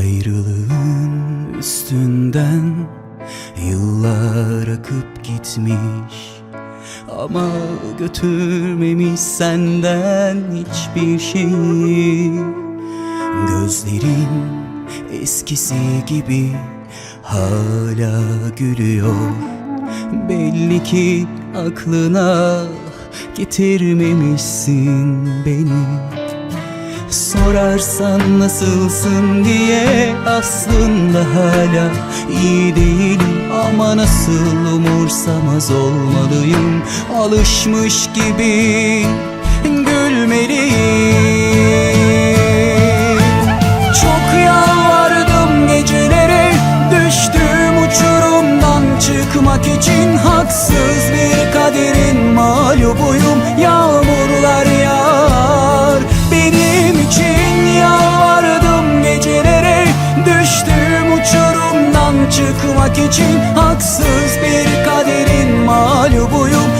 Ayrılığın üstünden yıllar akıp gitmiş. Ama götürmemiş senden hiçbir şeyi Gözlerin eskisi gibi hala gülüyor. Belli ki aklına getirmemişsin beni Sorarsan nasılsın diye aslında hala iyi değilim. Ama nasıl umursamaz olmalıyım? Alışmış gibi gülmeliyim çıkmak için Haksız bir kaderin mağlubuyum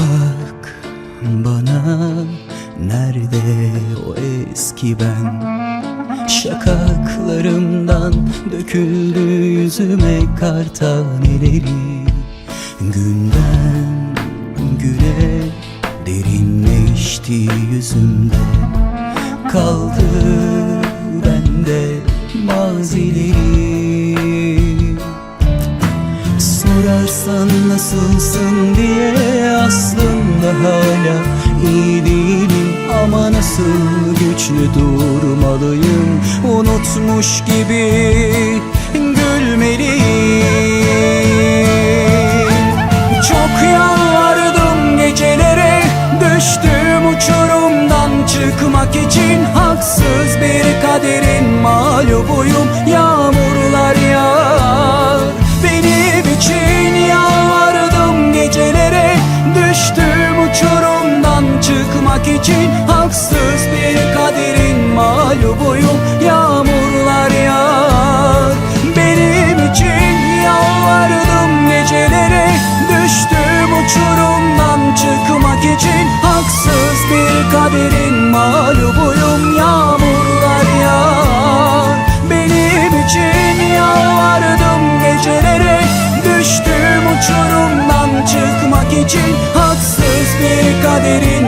bak bana nerede o eski ben? Şakaklarımdan döküldü yüzüme kar taneleri. Günden güne derinleşti yüzümde. Kaldı bende mazilerim Sorarsan nasılsın diye aslında hala iyi değilim. Ama nasıl güçlü durmalıyım? Unutmuş gibi gülmeliyim. Çok yalvardım gecelere düştüğüm uçurumdan çıkmak için. Haksız bir kaderin mağlubuyum. Yağmurlar çıkmak için Haksız bir kaderin mağlubuyum. Yağmurlar yağar benim için Yalvardım gecelere. Düştüğüm uçurumdan çıkmak için Haksız bir kaderin mağlubuyum. Yağmurlar yağar benim için Yalvardım gecelere. Düştüğüm uçurumdan çıkmak için Haksız bir kaderin